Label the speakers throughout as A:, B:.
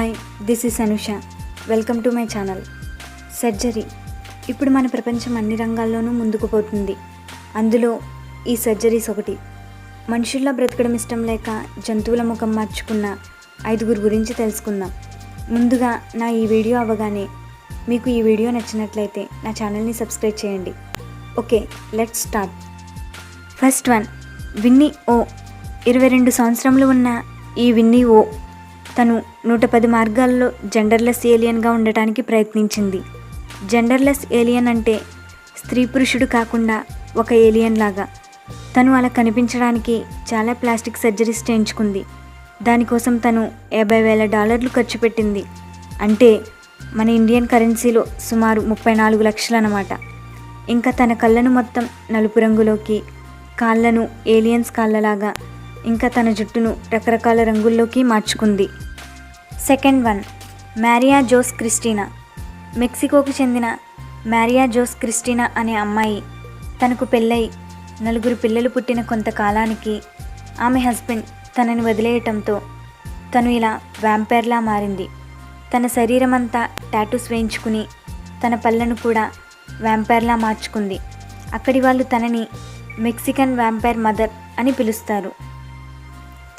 A: Hi this is Anusha. Welcome to my channel. Surgery. ఇప్పుడు మన ప్రపంచం అన్ని రంగాల్లోనూ ముందుకు పోతుంది. అందులో ఈ సర్జరీస్ ఒకటి. మనుషుల్లో బ్రతకడం ఇష్టం లేక జంతువుల ముఖం మార్చుకున్న ఐదుగురు గురించి తెలుసుకుందాం. ముందుగా నా ఈ వీడియో అవ్వగానే మీకు ఈ వీడియో నచ్చినట్లయితే నా ఛానల్ని సబ్స్క్రైబ్ చేయండి. Okay let's start. First one Winnie ఓ. ఇరవై రెండు సంవత్సరంలో ఉన్న ఈ విన్నీ ఓ తను నూట పది మార్గాల్లో జెండర్లెస్ ఏలియన్గా ఉండటానికి ప్రయత్నించింది. జెండర్లెస్ ఏలియన్ అంటే స్త్రీ పురుషుడు కాకుండా ఒక ఏలియన్ లాగా. తను అలా కనిపించడానికి చాలా ప్లాస్టిక్ సర్జరీస్ చేయించుకుంది. దానికోసం తను యాభై వేల డాలర్లు ఖర్చు పెట్టింది. అంటే మన ఇండియన్ కరెన్సీలో సుమారు ముప్పై నాలుగు లక్షలు అన్నమాట ఇంకా తన కళ్ళను మొత్తం నలుపు రంగులోకి కాళ్ళను ఏలియన్స్ కాళ్ళలాగా ఇంకా తన జుట్టును రకరకాల రంగుల్లోకి మార్చుకుంది. Second one Maria Jose Cristina. మెక్సికోకు చెందిన మ్యారియా జోస్ క్రిస్టినా అనే అమ్మాయి తనకు పెళ్ళై నలుగురు పిల్లలు పుట్టిన కొంతకాలానికి ఆమె హస్బెండ్ తనని వదిలేయటంతో తను ఇలా వ్యాంపైర్లా మారింది. తన శరీరం అంతా టాటూస్ వేయించుకుని తన పళ్ళను కూడా వ్యాంపైర్లా మార్చుకుంది. అక్కడి వాళ్ళు తనని మెక్సికన్ వ్యాంపైర్ మదర్ అని పిలుస్తారు.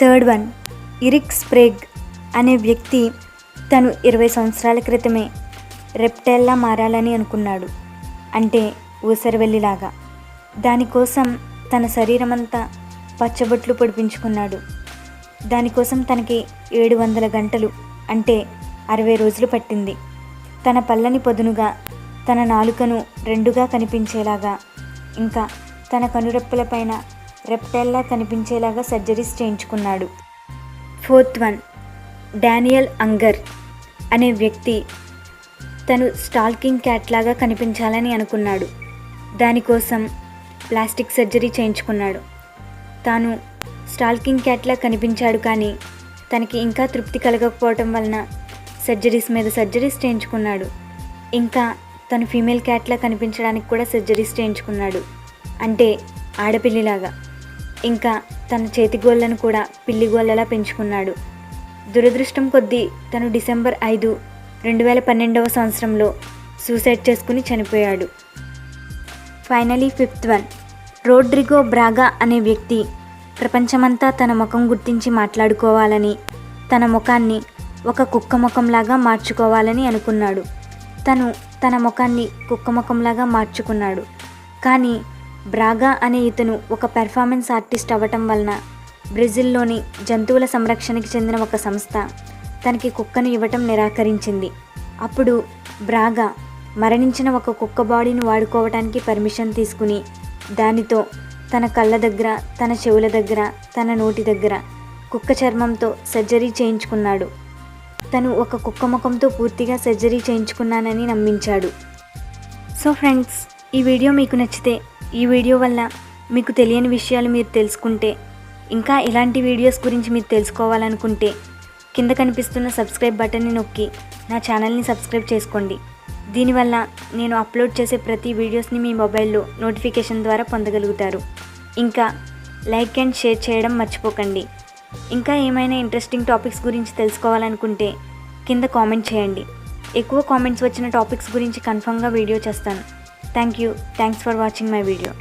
A: థర్డ్ వన్ ఇరిక్ స్ప్రేగ్ అనే వ్యక్తి తను ఇరవై సంవత్సరాల క్రితమే రెప్టైల్లా మారాలని అనుకున్నాడు. అంటే ఊసరవెల్లిలాగా. దానికోసం తన శరీరమంతా పచ్చబొట్లు పొడిపించుకున్నాడు. దానికోసం తనకి ఏడు వందల గంటలు అంటే అరవై రోజులు పట్టింది. తన పళ్ళని పొదునుగా తన నాలుకను రెండుగా కనిపించేలాగా ఇంకా తన కనురెప్పలపైన రెప్టైల్లా కనిపించేలాగా సర్జరీస్ చేయించుకున్నాడు. ఫోర్త్ వన్ డానియల్ అంగర్ అనే వ్యక్తి తను స్టాల్కింగ్ క్యాట్ లాగా కనిపించాలని అనుకున్నాడు. దానికోసం ప్లాస్టిక్ సర్జరీ చేయించుకున్నాడు. తాను స్టాల్కింగ్ క్యాట్లా కనిపించాడు కానీ తనకి ఇంకా తృప్తి కలగకపోవటం వలన సర్జరీస్ మీద సర్జరీస్ చేయించుకున్నాడు. ఇంకా తను ఫీమేల్ క్యాట్లా కనిపించడానికి కూడా సర్జరీస్ చేయించుకున్నాడు. అంటే ఆడపిల్లిలాగా. ఇంకా తన చేతి గోళ్ళను కూడా పిల్లి గోళ్ళలా పెంచుకున్నాడు. దురదృష్టం కొద్దీ తను డిసెంబర్ ఐదు రెండు వేల పన్నెండవ సంవత్సరంలో సూసైడ్ చేసుకుని చనిపోయాడు. Finally fifth one. Rodrigo Braga అనే వ్యక్తి ప్రపంచమంతా తన ముఖం గుర్తించి మాట్లాడుకోవాలని తన ముఖాన్ని ఒక కుక్క ముఖంలాగా మార్చుకోవాలని అనుకున్నాడు. తను తన ముఖాన్ని కుక్క ముఖంలాగా మార్చుకున్నాడు. కానీ బ్రాగా అనే ఇతను ఒక పెర్ఫార్మెన్స్ ఆర్టిస్ట్ అవ్వటం వలన బ్రెజిల్లోని జంతువుల సంరక్షణకి చెందిన ఒక సంస్థ తనకి కుక్కను ఇవ్వటం నిరాకరించింది. అప్పుడు బ్రాగా మరణించిన ఒక కుక్క బాడీని వాడుకోవటానికి పర్మిషన్ తీసుకుని దానితో తన కళ్ళ దగ్గర తన చెవుల దగ్గర తన నోటి దగ్గర కుక్క చర్మంతో సర్జరీ చేయించుకున్నాడు. తను ఒక కుక్క ముఖంతో పూర్తిగా సర్జరీ చేయించుకున్నానని నమ్మించాడు. సో ఫ్రెండ్స్ ఈ వీడియో మీకు నచ్చితే ఈ వీడియో వల్ల మీకు తెలియని విషయాలు మీరు తెలుసుకుంటే ఇంకా ఇలాంటి వీడియోస్ గురించి మీరు తెలుసుకోవాలనుకుంటే కింద కనిపిస్తున్న సబ్స్క్రైబ్ బటన్ని నొక్కి నా ఛానల్ని సబ్స్క్రైబ్ చేసుకోండి. దీనివల్ల నేను అప్లోడ్ చేసే ప్రతి వీడియోస్ని మీ మొబైల్లో నోటిఫికేషన్ ద్వారా పొందగలుగుతారు. ఇంకా లైక్ అండ్ షేర్ చేయడం మర్చిపోకండి. ఇంకా ఏమైనా ఇంట్రెస్టింగ్ టాపిక్స్ గురించి తెలుసుకోవాలనుకుంటే కింద కామెంట్ చేయండి. ఎక్కువ కామెంట్స్ వచ్చిన టాపిక్స్ గురించి కన్ఫర్మ్గా వీడియో చేస్తాను. Thank you. Thanks for watching my video.